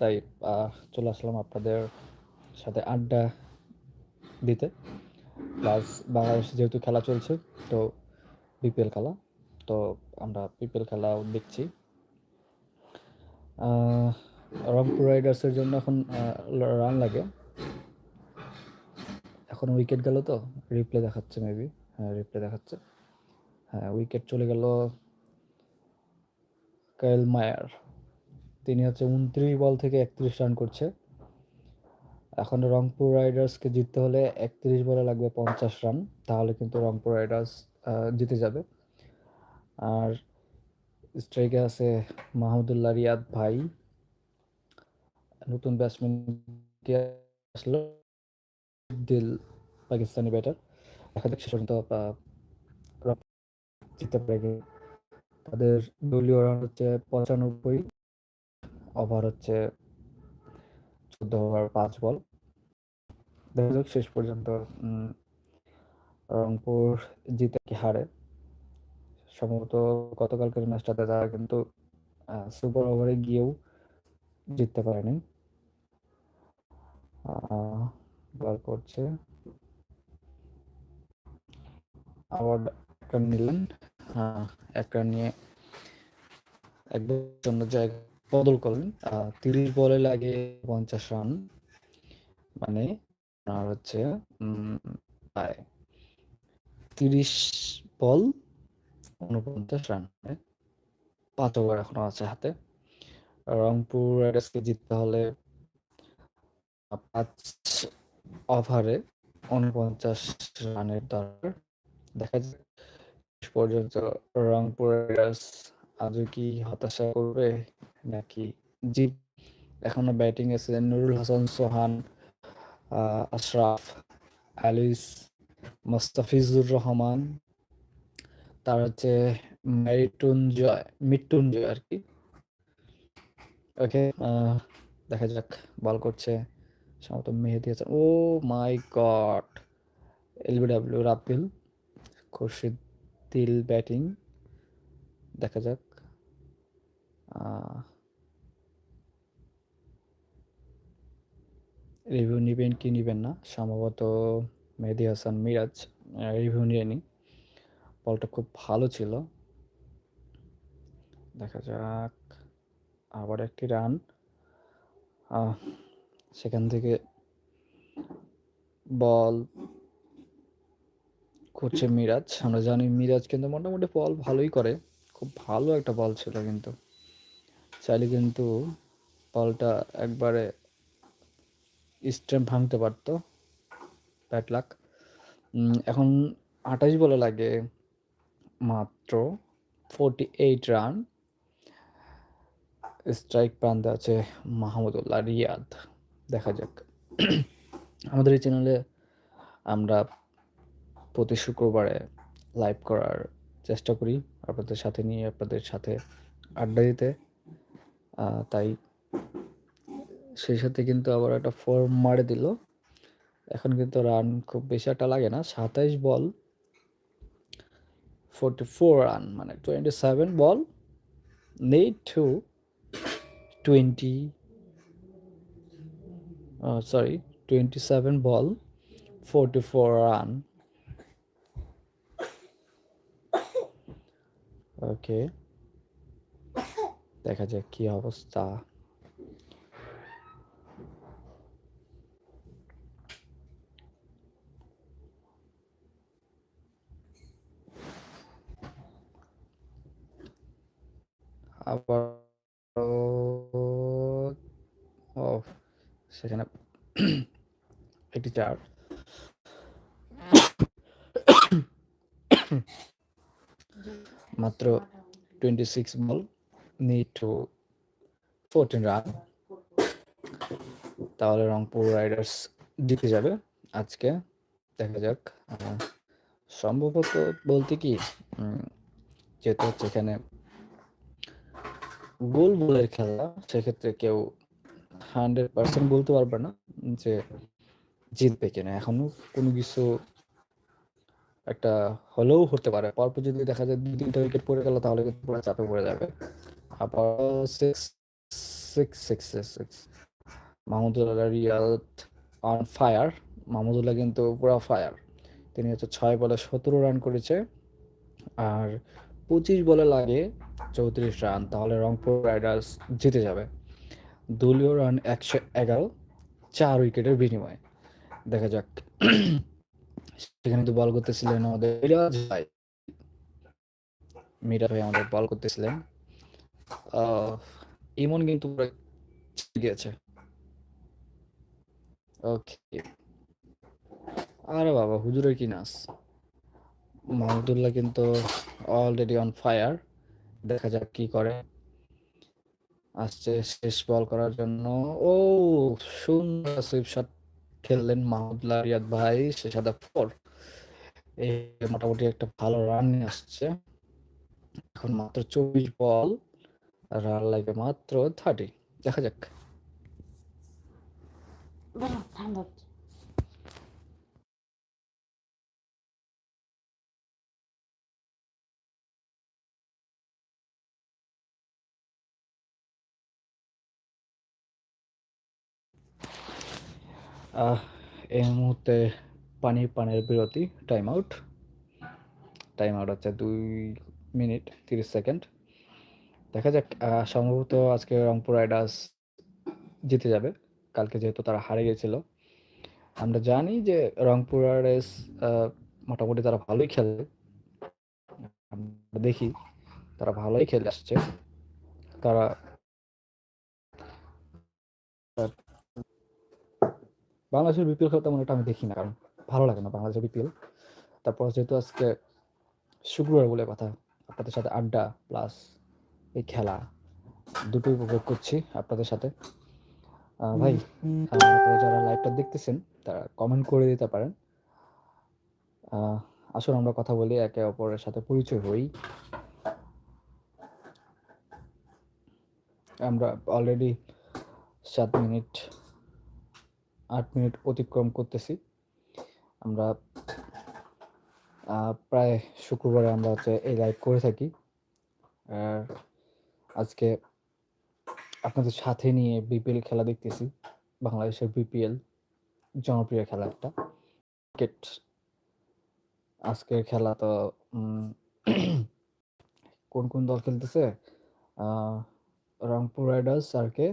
তাই চলে আসলাম আপনাদের সাথে আড্ডা দিতে। প্লাস বাংলাদেশে যেহেতু খেলা চলছে, তো বিপিএল খেলা, তো আমরা বিপিএল খেলাও দেখছি। রংপুর রাইডার্সের জন্য এখন রান লাগে। এখন উইকেট গেল তো রিপ্লে দেখাচ্ছে মেবি হ্যাঁ রিপ্লে দেখাচ্ছে। হ্যাঁ উইকেট চলে গেল কাইল মায়ার। তিনি হচ্ছে উনত্রিশ বল থেকে একত্রিশ রান করছে। এখন রংপুর রাইডার্সকে জিততে হলে একত্রিশ বলে লাগবে পঞ্চাশ রান, তাহলে কিন্তু রংপুর রাইডার্স জিতে যাবে। আর স্ট্রাইকে আছে মাহমুদুল্লাহ রিয়াদ ভাই। নতুন ব্যাটসম্যান আসলো? দিল পাকিস্তানি ব্যাটার। যাক শেষ পর্যন্ত জিততে পারে তাদের দলীয় রান হচ্ছে পঁচানব্বই। ওভার হচ্ছে চোদ্দ ওভার পাঁচ বল দেখা যাক শেষ পর্যন্ত রংপুর জিতে কি হারে। সম্ভবত গতকালকের ম্যাচটাতে তারা কিন্তু সুপার ওভারে গিয়েও জিততে পারেনি। বল করছে। আবার একটা নিলেন। হ্যাঁ একটা নিয়ে একদম জায়গায় বদল করলেন। তিরিশ বলে লাগে পঞ্চাশ রান। মানে আর হচ্ছে তিরিশ বল উনপঞ্চাশ রান। পাঁচ ওভার এখনও আছে হাতে। রংপুর রাইডার্সকে জিততে হলে পাঁচ ওভারে উনপঞ্চাশ রানের দরকার। দেখা যাক পর্যন্ত রংপুর রাইডার্স আজও কি হতাশা করবে? নাকি জিত এখনও ব্যাটিং আছে নুরুল হাসান, সোহান আশরাফ, আলিস, মোস্তাফিজুর রহমান, তার হচ্ছে মৃত্যুঞ্জয় মৃত্যুঞ্জয় আর কি। ওকে দেখা যাক বল করছে, সম্ভবত Mehedi Hasan. Oh my god LBW রাপিল Khurshid দিল ব্যাটিং দেখা যাক। রিভিউ নিবেন কি নিবেন না? সম্ভবত মেহেদি হাসান মিরাজ রিভিউ নিয়ে নি বলটা খুব ভালো ছিল। দেখা যাক, আবার একটি রান সেখান থেকে বল করছে মিরাজ। আমরা জানি মিরাজ কিন্তু মোটামুটি বল ভালোই করে। খুব ভালো একটা বল ছিল কিন্তু। চাইলে কিন্তু বলটা একবারে স্ট্যাম্প ভাঙতে পারতো। Bad luck. এখন আঠাশ বলে লাগে মাত্র ফোরটি এইট রান স্ট্রাইক প্রান্তে আছে মাহমুদুল্লাহ রিয়াদ। দেখা যাক। আমাদের এই চ্যানেলে আমরা প্রতি শুক্রবারে লাইভ করার চেষ্টা করি। আপনাদের সাথে নিয়ে, আপনাদের সাথে আড্ডা দিতে। তাই সেই সাথে কিন্তু আবার একটা ফর্ম মারে দিল। এখন কিন্তু রান খুব বেশি একটা লাগে না, সাতাইশ বল ফোরটি ফোর রান মানে টোয়েন্টি সেভেন বল নেই to twenty sorry twenty seven ball forty four run okay দেখা যাক কি অবস্থা। আবার সেখানে একটি চার মাত্র twenty six ball need to fourteen run তাহলে রংপুর রাইডার্স জিতে যাবে আজকে। দেখা যাক সম্ভবত বলতে কি যেহেতু হচ্ছে এখানে গোল বলের খেলা, সেক্ষেত্রে কেউ হান্ড্রেড পার্সেন্ট বলতে পারবে না যে জিতবে কিনা। এখনও কোনো কিছু একটা হলেও হতে পারে। পরপর যদি দেখা যায় দুই তিনটা উইকেট পড়ে গেল, তাহলে কিন্তু পুরো চাপে পড়ে যাবে। আবার six six six six Mahmudullah Riyad on fire Mahmudullah কিন্তু পুরো ফায়ার তিনি হচ্ছে ছয় বলে সতেরো রান করেছে। আর পঁচিশ বলে লাগে চৌত্রিশ রান তাহলে রংপুর রাইডার্স জিতে যাবে। দলীয় রান একশো এগারো, চার উইকেটের বিনিময়ে। দেখা যাক। সেখানে তো বল করতেছিলেন আমাদের মিরাজ ভাই। মিরাজ ভাই আমাদের বল করতেছিলেন। ইমন কিন্তু গিয়েছে। ওকে আরে বাবা, হুজুরের কি নাচ? মাহমুদুল্লাহ কিন্তু অলরেডি অন ফায়ার দেখা যাক কি করে। আসছে শেষ বল করার জন্য। ও, সুন্দর সুইপ শট খেললেন মাহমুদুল্লাহ রিয়াদ ভাই, সে সাদা ফোর এই মোটামুটি একটা ভালো রান নিয়ে আসছে। এখন মাত্র চব্বিশ বল রান লাগবে মাত্র থার্টি দেখা যাক। এই মুহূর্তে পানি পানের বিরতি টাইম আউট টাইম আউট হচ্ছে দুই মিনিট তিরিশ সেকেন্ড। দেখা যাক সম্ভবত আজকে রংপুর রাইডার্স জিতে যাবে। কালকে যেহেতু তারা হারে গেছিল। আমরা জানি যে রংপুর রাইডার্স মোটামুটি তারা ভালোই খেলে। আমরা দেখি তারা ভালোই খেলে আসছে। তারা বাংলাদেশের বিপিএল খেলা তেমন আমি দেখি না, কারণ ভালো লাগে না বাংলাদেশের বিপিএল তারপর যেহেতু আজকে শুক্রবার বলে কথা, আপনাদের সাথে আড্ডা প্লাস এই খেলা। দুটোই উপভোগ করছি আপনাদের সাথে। ভাই যারা লাইভটা দেখতেছেন তারা কমেন্ট করে দিতে পারেন। আসুন আমরা কথা বলি একে অপরের সাথে পরিচয় হই। আমরা অলরেডি সাত মিনিট আট মিনিট অতিক্রম করতেছি। আমরা প্রায় শুক্রবারে আমরা হচ্ছে এই লাইভ করে থাকি। আর আজকে আপনাদের সাথে নিয়ে বিপিএল খেলা দেখতেছি, বাংলাদেশের বিপিএল জনপ্রিয় খেলা একটা। ক্রিকেট আজকের খেলা তো কোন কোন দল খেলতেছে? রংপুর রাইডার্স আর কে?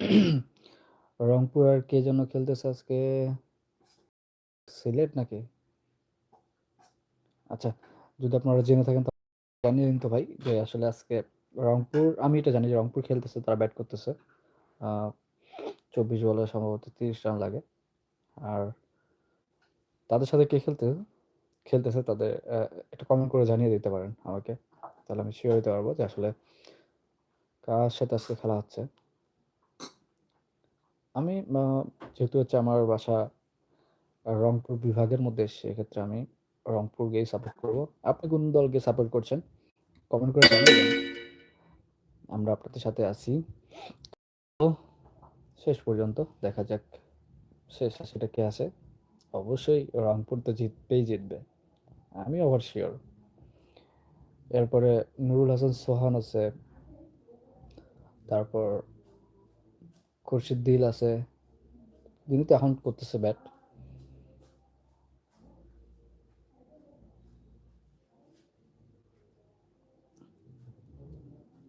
রংপুর আর কে জন্য খেলতেছে আজকে? সিলেট নাকি? আচ্ছা যদি আপনারা জেনে থাকেন জানিয়ে দিন তো ভাই, যে আসলে আজকে রংপুর, আমি এটা জানি যে রংপুর খেলতেছে, তারা ব্যাট করতেছে। চব্বিশ বলে সম্ভবত তিরিশ রান লাগে। আর তাদের সাথে কে খেলতে, খেলতেছে তাদের একটা কমেন্ট করে জানিয়ে দিতে পারেন আমাকে। তাহলে আমি শিওর দিতে পারব যে আসলে কার সাথে আজকে খেলা হচ্ছে। আমি যেহেতু হচ্ছে আমার বাসা রংপুর বিভাগের মধ্যে, সেক্ষেত্রে আমি রংপুরকেই সাপোর্ট করব। আপনি কোন দলকে সাপোর্ট করছেন? কমেন্ট করে জানাবেন আমরা আপনাদের সাথে আছি। তো শেষ পর্যন্ত দেখা যাক শেষ সেটা কে আছে। অবশ্যই রংপুর তো জিতবেই জিতবে, আমি ওভার শিওর এরপরে নুরুল হাসান সোহান আছে, তারপর খুরশিদ দিল আছে। তিনি তো এখন করতেছে ব্যাট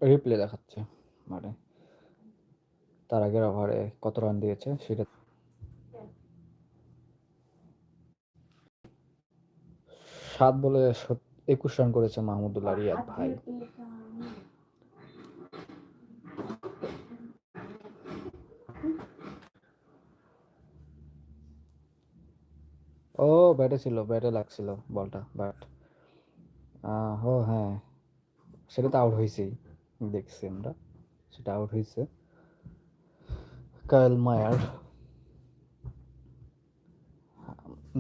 রিপ্লে দেখাচ্ছে মানে তার আগের ওভারে কত রান দিয়েছে সেটা সাত বলে একুশ রান করেছে মাহমুদুল্লাহ রিয়াদ ভাই। ও, ব্যাটে ছিল, ব্যাটে লাগছিল বলটা বাট ও হ্যাঁ সেটা তো আউট হয়েছেই। দেখছি আমরা, সেটা আউট হয়েছে। কায়েল মায়ার।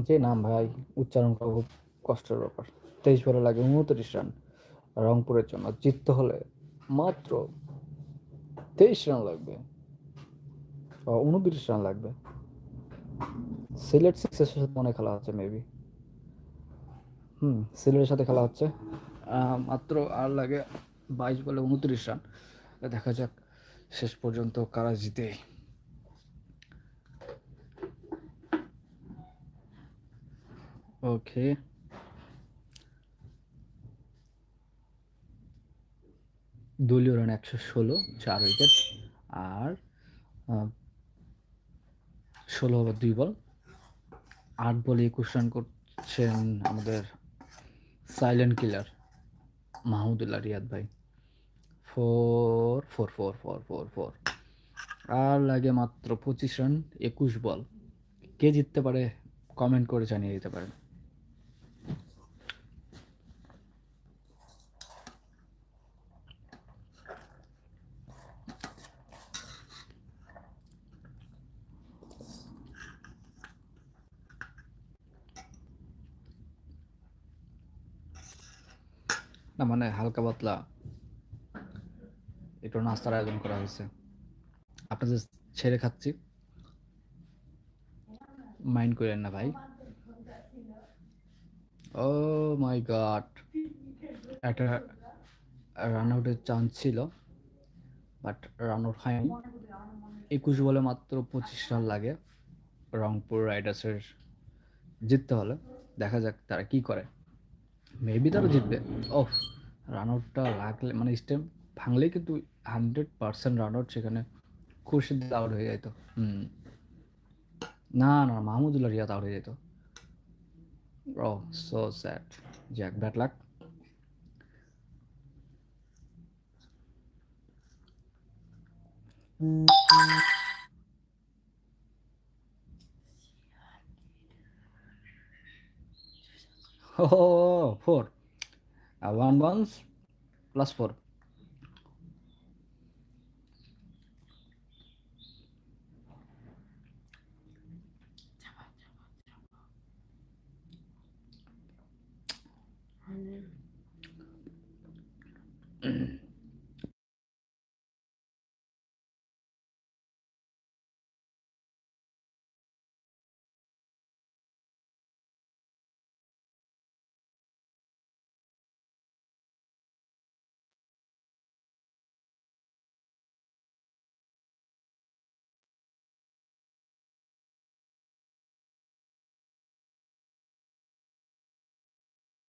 যে নাম ভাই, উচ্চারণ করা খুব কষ্টের ব্যাপার। তেইশ বলে লাগে, উনত্রিশ রান, রংপুরের জন্য। জিততে হলে মাত্র তেইশ রান লাগবে। উনত্রিশ রান লাগবে। সিলেট সিক্সের সাথে মনে খেলা হচ্ছে মেবি হুম, সিলেটের সাথে খেলা হচ্ছে। মাত্র আর লাগে বাইশ বলে উনত্রিশ রান। দেখা যাক শেষ পর্যন্ত কারা জিতে। ওকে দলীয় রান একশো ষোলো, চার উইকেট আর ষোলো ওভার দুই বল। আট বলে একুশ রান করছেন আমাদের সাইলেন্ট কিলার মাহমুদুল্লাহ রিয়াদ ভাই। Four four four four four four. আর লাগে মাত্র পঁচিশ রান, একুশ বল। কে জিততে পারে কমেন্ট করে জানিয়ে দিতে পারেন। না মানে হালকা পাতলা। একটু নাস্তার আয়োজন করা হয়েছে। আপনাদের ছেড়ে খাচ্ছি। মাইন্ড করেন না ভাই। Oh my god. একটা রান আউটের চান্স ছিল, বাট রান আউট হয়নি। একুশ বলে মাত্র পঁচিশ রান লাগে। রংপুর রাইডার্সের জিততে হলে দেখা যাক তারা কি করে। মেবি তারা জিতবে। অফ রান আউটটা লাগলে মানে স্টেম ভাঙলেই কিন্তু হান্ড্রেড পার্সেন্ট রান আউট সেখানে খুরশিদ আউট হয়ে যেত হুম। না না মাহমুদুল্লাহ রিয়াদ আউট হয়ে যেত oh so sad Jack bad luck Oh, four. Uh, one ones plus.